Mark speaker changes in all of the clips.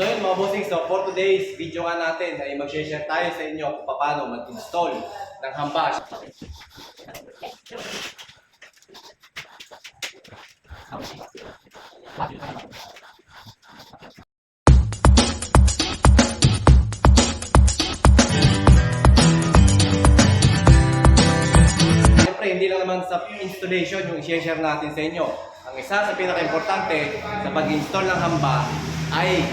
Speaker 1: So yun mga bossing, so for today's video nga natin ay mag-share tayo sa inyo kung paano mag-install ng hamba. Siyempre, hindi lang naman sa installation yung i-share natin sa inyo. Ang isa sa pinaka-importante sa pag-install ng hamba ay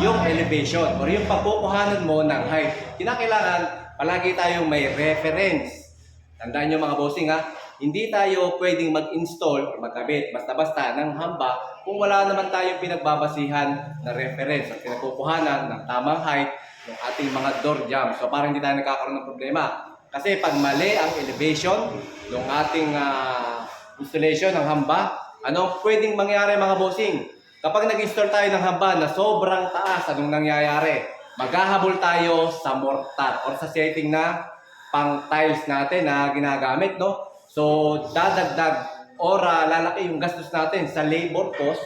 Speaker 1: yung elevation or yung pagkukuhanan mo ng height. Kinakailangan palagi tayong may reference. Tandaan nyo mga bossing ha, hindi tayo pwedeng mag-install or magkabit basta-basta ng hamba kung wala naman tayong pinagbabasihan na reference or pinagkukuhanan ng tamang height ng ating mga door jam. So para hindi tayo nagkakaroon ng problema. Kasi pag mali ang elevation ng ating ah, installation ng hamba, ano pwedeng mangyari mga bossing? Kapag nag-install tayo ng hamba na sobrang taas, anong nangyayari? Maghahabol tayo sa mortar or sa setting na pang tiles natin na ginagamit, no? So, dadagdag or ah, lalaki yung gastos natin sa labor cost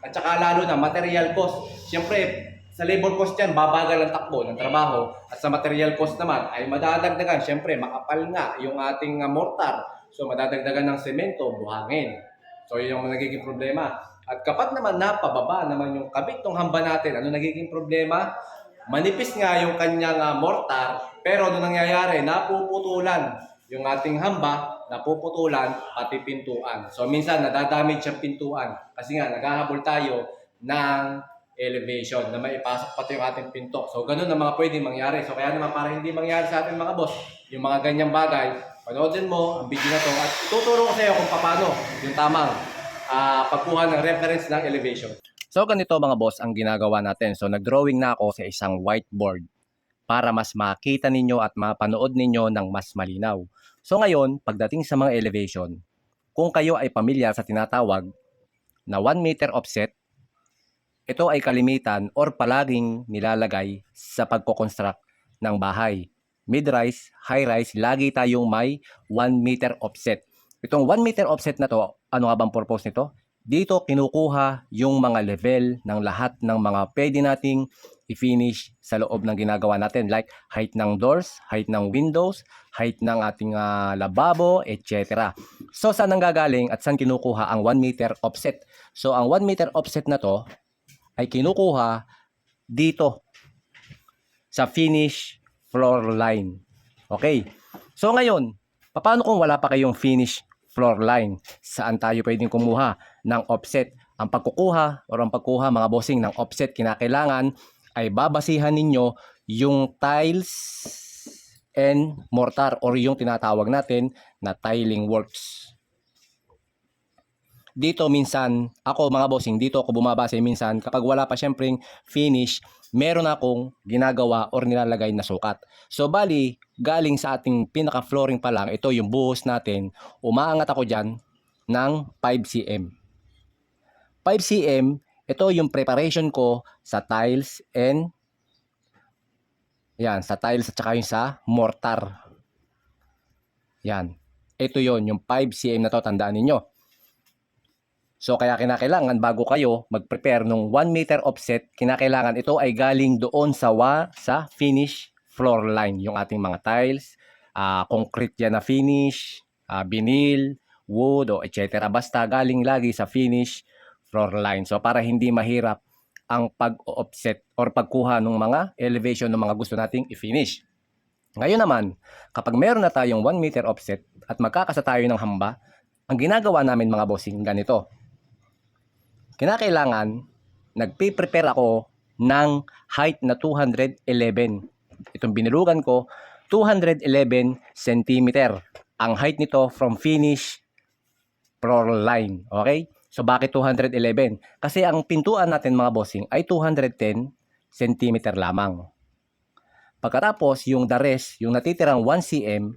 Speaker 1: at saka lalo na material cost. Siyempre, sa labor cost yan, babagal ang takbo ng trabaho. At sa material cost naman, ay madadagdagan. Siyempre, makapal nga yung ating ah, mortar. So, madadagdagan ng semento, buhangin. So, yun yung nagiging problema. At kapag naman napababa naman yung kabit ng hamba natin, ano nagiging problema? Manipis nga yung kanyang ah, mortar, pero ano nangyayari? Napuputulan yung ating hamba, napuputulan pati pintuan. So minsan nadadamage yung pintuan kasi nga naghahabol tayo ng elevation na maipasok pati yung ating pinto. So ganun ang mga pwedeng mangyari. So kaya naman para hindi mangyari sa ating mga boss, yung mga ganyang bagay, panoodin mo ang video na to at tuturo ko sa iyo kung paano yung tamang ah, pagkuha ng reference ng elevation. So ganito mga boss ang ginagawa natin. So nag-drawing na ako sa isang whiteboard para mas makita ninyo at mapanood ninyo ng mas malinaw. So ngayon, pagdating sa mga elevation, kung kayo ay pamilyar sa tinatawag na 1 meter offset, ito ay kalimitan or palaging nilalagay sa pagkoconstruct ng bahay. Mid-rise, high-rise, lagi tayong may 1 meter offset. Itong 1 meter offset na to, ano nga bang purpose nito? Dito kinukuha yung mga level ng lahat ng mga pwede nating i-finish sa loob ng ginagawa natin like height ng doors, height ng windows, height ng ating ah, lababo, etc. So saan ang gagaling at saan kinukuha ang 1 meter offset? So ang 1 meter offset na to ay kinukuha dito sa finish floor line. Okay. So ngayon, paano kung wala pa kayong finish floor line? Saan tayo pwedeng kumuha ng offset? Ang pagkukuha o ang pagkuha mga bossing ng offset kinakailangan ay babasihan ninyo yung tiles and mortar or yung tinatawag natin na tiling works. Dito minsan, ako mga bossing, dito ako bumabase minsan kapag wala pa syempreng finish, meron akong ginagawa or nilalagay na sukat. So bali, galing sa ating pinaka-flooring pa lang, ito yung buhos natin, umaangat ako dyan ng 5 cm. 5 cm, ito yung preparation ko sa tiles and yan, sa tiles at saka yung sa mortar. Yan. Ito yon yung 5 cm na to, tandaan ninyo. So kaya kinakailangan bago kayo mag-prepare ng 1 meter offset, kinakailangan ito ay galing doon sa wa, sa finish floor line, yung ating mga tiles, ah, concrete yan na finish, ah, vinyl, wood o etc. Basta galing lagi sa finish floor line. So para hindi mahirap ang pag-offset or pagkuha ng mga elevation ng mga gusto nating i-finish. Ngayon naman, kapag meron na tayong 1 meter offset at magkakasa tayo ng hamba, ang ginagawa namin mga bossing ganito. Kinakailangan, nagpe-prepare ako ng height na 211. Itong binilugan ko, 211 cm. Ang height nito from finish floor line. Okay? So bakit 211? Kasi ang pintuan natin mga bossing ay 210 cm lamang. Pagkatapos, yung the rest, yung natitirang 1 cm,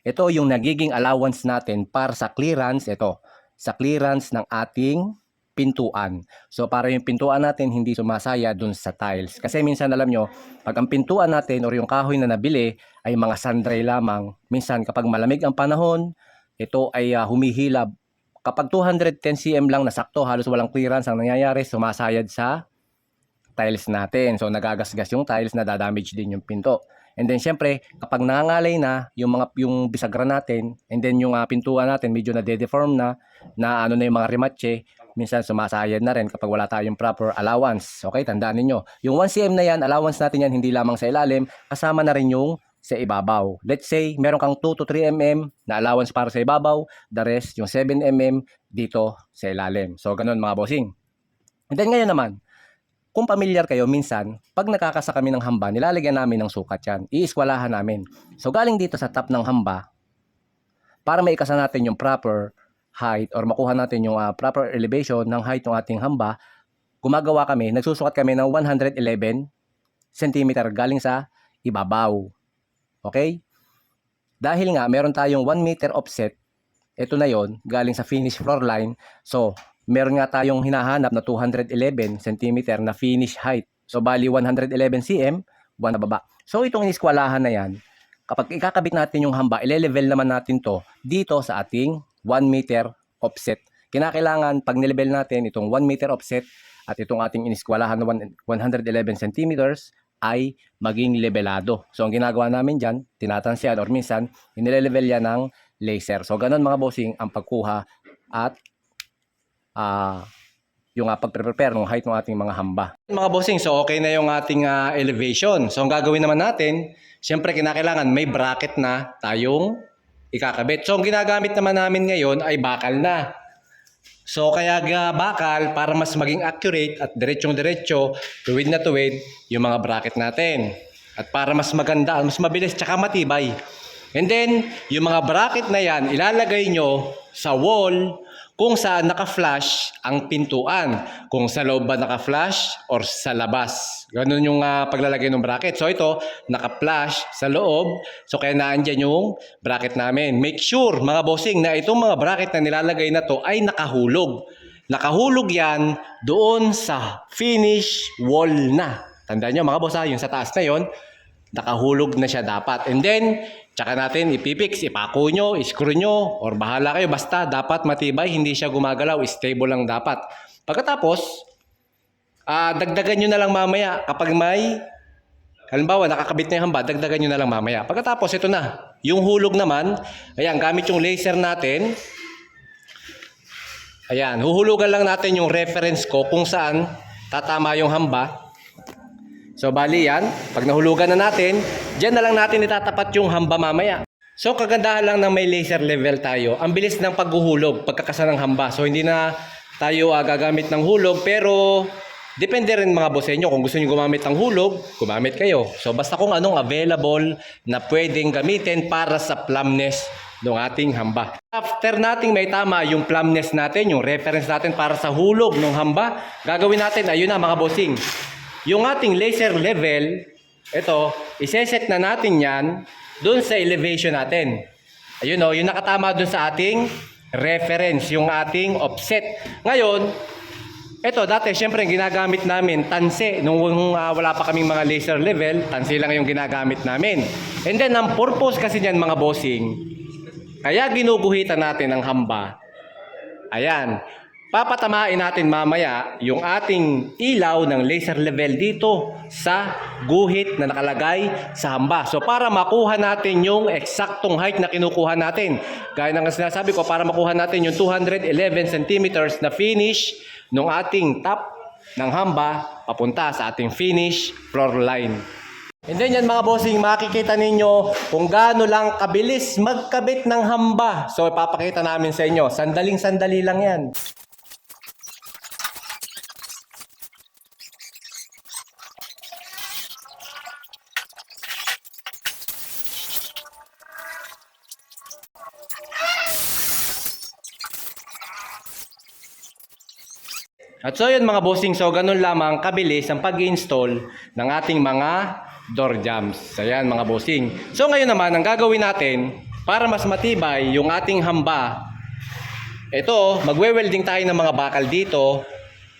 Speaker 1: ito yung nagiging allowance natin para sa clearance, ito, sa clearance ng ating pintuan. So para yung pintuan natin hindi sumasaya dun sa tiles. Kasi minsan alam nyo, pag ang pintuan natin or yung kahoy na nabili ay mga sandray lamang, minsan kapag malamig ang panahon, ito ay ah, humihilab. Kapag 210 cm lang nasakto, halos walang clearance ang nangyayari, sumasayad sa tiles natin. So nagagasgas yung tiles, nadadamage din yung pinto. And then syempre, kapag nangangalay na yung mga yung bisagra natin, and then yung ah, pintuan natin medyo na deform na, na ano na yung mga rematche, minsan sumasayad na rin kapag wala tayong proper allowance. Okay, tandaan niyo. Yung 1cm na yan, allowance natin yan hindi lamang sa ilalim, kasama na rin yung sa ibabaw. Let's say, meron kang 2 to 3 mm na allowance para sa ibabaw, the rest, yung 7 mm dito sa ilalim. So, ganun mga bossing. And then ngayon naman, kung pamilyar kayo, minsan, pag nakakasa kami ng hamba, nilalagyan namin ng sukat yan. Iiskwalahan namin. So, galing dito sa top ng hamba, para maikasa natin yung proper height or makuha natin yung ah, proper elevation ng height ng ating hamba, gumagawa kami, nagsusukat kami ng 111 cm galing sa ibabaw. Okay? Dahil nga, meron tayong 1 meter offset, ito na yon galing sa finish floor line. So, meron nga tayong hinahanap na 211 cm na finish height. So, bali 111 cm, 1 na baba. So, itong iniskwalahan na yan, kapag ikakabit natin yung hamba, ile-level naman natin to dito sa ating 1 meter offset. Kinakailangan, pag nilevel natin itong 1 meter offset at itong ating iniskwalahan na 1 111 centimeters, ay maging levelado. So, ang ginagawa namin dyan, tinatansiyan or minsan, inilelevel yan ng laser. So, ganun mga bossing ang pagkuha at ah yung uh, pagpre-prepare ng height ng ating mga hamba. Mga bossing, so okay na yung ating ah, elevation. So, ang gagawin naman natin, syempre kinakailangan may bracket na tayong ikakabit. So, ang ginagamit naman namin ngayon ay bakal na. So kaya bakal para mas maging accurate at diretsyong-diretso, tuwid na tuwid yung mga bracket natin. At para mas maganda, mas mabilis tsaka matibay. And then, yung mga bracket na yan, ilalagay nyo sa wall kung saan naka-flash ang pintuan. Kung sa loob ba naka-flash or sa labas. Ganun yung ah, paglalagay ng bracket. So ito, naka-flash sa loob. So kaya naandyan yung bracket namin. Make sure mga bossing na itong mga bracket na nilalagay na to ay nakahulog. Nakahulog yan doon sa finish wall na. Tandaan nyo mga boss ha, yung sa taas na yon nakahulog na siya dapat. And then, tsaka natin ipipix, ipako nyo, iskru nyo, or bahala kayo. Basta dapat matibay, hindi siya gumagalaw, stable lang dapat. Pagkatapos, ah dagdagan nyo na lang mamaya kapag may Halimbawa, nakakabit na yung hamba, dagdagan nyo na lang mamaya. Pagkatapos, ito na. Yung hulog naman, ayan, gamit yung laser natin. Ayan, huhulugan lang natin yung reference ko kung saan tatama yung hamba. So, bali yan. Pag nahulugan na natin, dyan na lang natin itatapat yung hamba mamaya. So, kagandahan lang ng may laser level tayo. Ang bilis ng paghuhulog, pagkakasa ng hamba. So, hindi na tayo ah, gagamit ng hulog, pero depende rin mga boss inyo. Kung gusto niyo gumamit ng hulog, gumamit kayo. So, basta kung anong available na pwedeng gamitin para sa plumpness ng ating hamba. After nating may tama yung plumpness natin, yung reference natin para sa hulog ng hamba, gagawin natin, ayun na mga bossing, yung ating laser level, ito, iseset na natin yan doon sa elevation natin. Ayun o, yung nakatama doon sa ating reference, yung ating offset. Ngayon, ito, dati, syempre, ang ginagamit namin, tanse. Nung uh, wala pa kaming mga laser level, tanse lang yung ginagamit namin. And then, ang purpose kasi niyan, mga bossing, kaya ginuguhitan natin ang hamba. Ayan. Papatamain natin mamaya yung ating ilaw ng laser level dito sa guhit na nakalagay sa hamba. So para makuha natin yung eksaktong height na kinukuha natin. Gaya ng sinasabi ko, para makuha natin yung 211 centimeters na finish ng ating top ng hamba papunta sa ating finish floor line. And then yan mga bossing, makikita ninyo kung gaano lang kabilis magkabit ng hamba. So ipapakita namin sa inyo, sandaling sandali lang yan. At so yun mga bossing, so ganun lamang kabilis ang pag-install ng ating mga door jams. Ayan mga bossing. So ngayon naman, ang gagawin natin para mas matibay yung ating hamba, ito, magwe-welding tayo ng mga bakal dito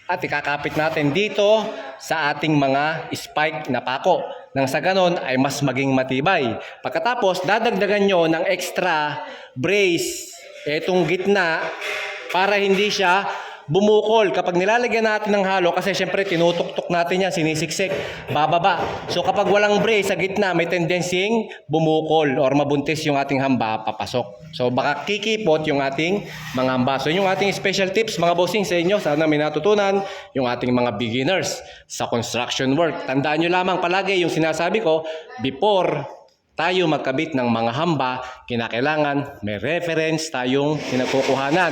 Speaker 1: at ikakapit natin dito sa ating mga spike na pako. Nang sa ganon ay mas maging matibay. Pagkatapos, dadagdagan nyo ng extra brace itong gitna para hindi siya bumukol. Kapag nilalagyan natin ng halo, kasi syempre tinutuktok natin yan, sinisiksik, bababa. So kapag walang brace sa gitna, may tendencying bumukol or mabuntis yung ating hamba papasok. So baka kikipot yung ating mga hamba. So yung ating special tips mga bossing sa inyo, sana may natutunan yung ating mga beginners sa construction work. Tandaan nyo lamang palagi yung sinasabi ko, before tayo magkabit ng mga hamba, kinakailangan may reference tayong pinagkukuhanan.